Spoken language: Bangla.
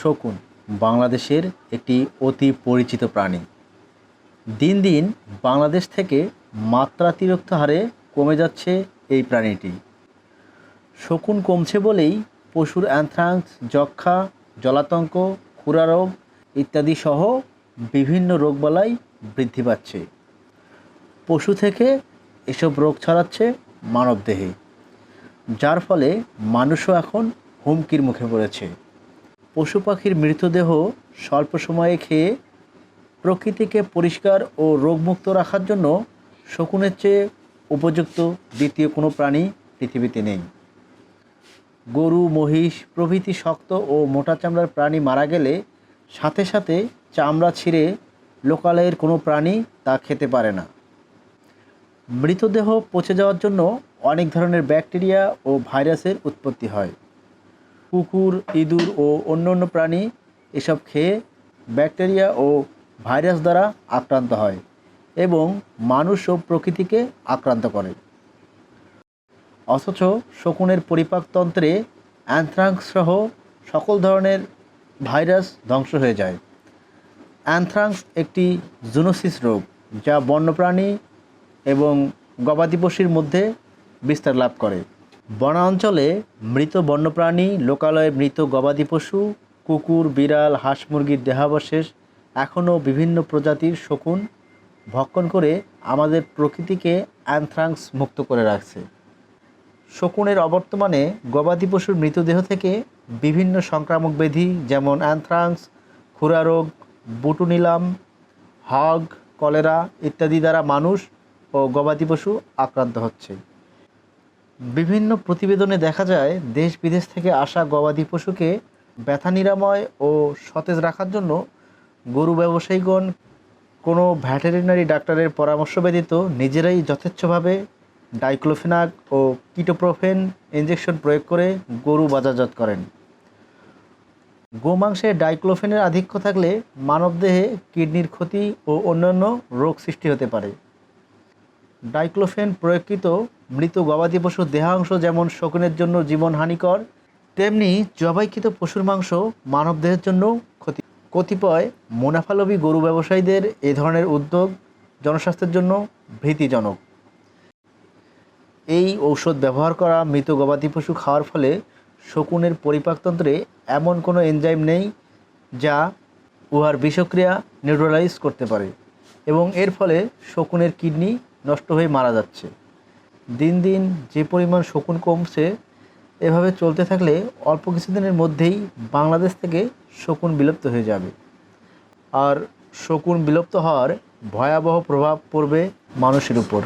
শকুন বাংলাদেশের একটি অতি পরিচিত প্রাণী। দিন দিন বাংলাদেশ থেকে মাত্রাতিরিক্ত হারে কমে যাচ্ছে এই প্রাণীটি। শকুন কমছে বলেই পশুর অ্যানথ্রাক্স যক্ষা জলাতঙ্ক খুরা রোগ ইত্যাদি সহ বিভিন্ন রোগবালাই বৃদ্ধি পাচ্ছে। পশু থেকে এসব রোগ ছড়াচ্ছে মানবদেহে, যার ফলে মানুষও এখন হুমকির মুখে পড়েছে। পশু পাখির মৃতদেহ স্বল্প সময়ে খেয়ে প্রকৃতিকে পরিষ্কার ও রোগমুক্ত রাখার জন্য শকুনের চেয়ে উপযুক্ত দ্বিতীয় কোনো প্রাণী পৃথিবীতে নেই। গরু, মহিষ প্রভৃতি শক্ত ও মোটা চামড়ার প্রাণী মারা গেলে সাথে সাথে চামড়া ছিঁড়ে লোকালয়ের কোনো প্রাণী তা খেতে পারে না। মৃতদেহ পচে যাওয়ার জন্য অনেক ধরনের ব্যাকটেরিয়া ও ভাইরাসের উৎপত্তি হয়। কুকুর, ইঁদুর ও অন্য অন্য প্রাণী এসব খেয়ে ব্যাকটেরিয়া ও ভাইরাস দ্বারা আক্রান্ত হয় এবং মানুষ ও প্রকৃতিকে আক্রান্ত করে। অথচ শকুনের পরিপাকতন্ত্রে অ্যানথ্রাক্স সহ সকল ধরনের ভাইরাস ধ্বংস হয়ে যায়। অ্যানথ্রাক্স একটি জুনোসিস রোগ, যা বন্যপ্রাণী এবং গবাদি পশুর মধ্যে বিস্তার লাভ করে। বনাঞ্চলে মৃত বন্যপ্রাণী, লোকালয়ে মৃত গবাদি পশু, কুকুর, বিড়াল, হাঁস মুরগির দেহাবশেষ এখনও বিভিন্ন প্রজাতির শকুন ভক্ষণ করে আমাদের প্রকৃতিকে অ্যানথ্রাক্স মুক্ত করে রাখছে। শকুনের অবর্তমানে গবাদি পশুর মৃতদেহ থেকে বিভিন্ন সংক্রামক ব্যাধি যেমন অ্যানথ্রাক্স খুরা রোগ, বুটুনিলাম, হগ, কলেরা ইত্যাদি দ্বারা মানুষ ও গবাদি পশু আক্রান্ত হচ্ছে। বিভিন্ন প্রতিবেদনে দেখা যায়, দেশ বিদেশ থেকে আসা গবাদি পশুকে ব্যথা নিরাময় ও সতেজ রাখার জন্য গরু ব্যবসায়ীগণ কোনো ভ্যাটেরিনারি ডাক্তারের পরামর্শ ব্যতীত নিজেরাই যথেচ্ছভাবে ডাইক্লোফেনাক ও কিটোপ্রোফেন ইঞ্জেকশন প্রয়োগ করে গরু বাজারজাত করেন। গোমাংসে ডাইক্লোফেনের আধিক্য থাকলে মানবদেহে কিডনির ক্ষতি ও অন্যান্য রোগ সৃষ্টি হতে পারে। ডাইক্লোফেন প্রয়োগকৃত মৃত গবাদি পশুর দেহাংশ যেমন শকুনের জন্য জীবন হানিকর, তেমনি জবাইকৃত পশুর মাংস মানবদেহের জন্য ক্ষতি কতিপয় মুনাফালোভী গরু ব্যবসায়ীদের এ ধরনের উদ্যোগ জনস্বাস্থ্যের জন্য ভীতিজনক। এই ঔষধ ব্যবহার করা মৃত গবাদি পশু খাওয়ার ফলে শকুনের পরিপাকতন্ত্রে এমন কোনো এনজাইম নেই যা উহার বিষক্রিয়া নিউট্রালাইজ করতে পারে এবং এর ফলে শকুনের কিডনি নষ্ট হয়ে মারা যাচ্ছে। দিন দিন যে পরিমাণ শকুন কমছে, এভাবে চলতে থাকলে অল্প কিছুদিনের মধ্যেই বাংলাদেশ থেকে শকুন বিলুপ্ত হয়ে যাবে। আর শকুন বিলুপ্ত হওয়ার ভয়াবহ প্রভাব পড়বে মানুষের উপর।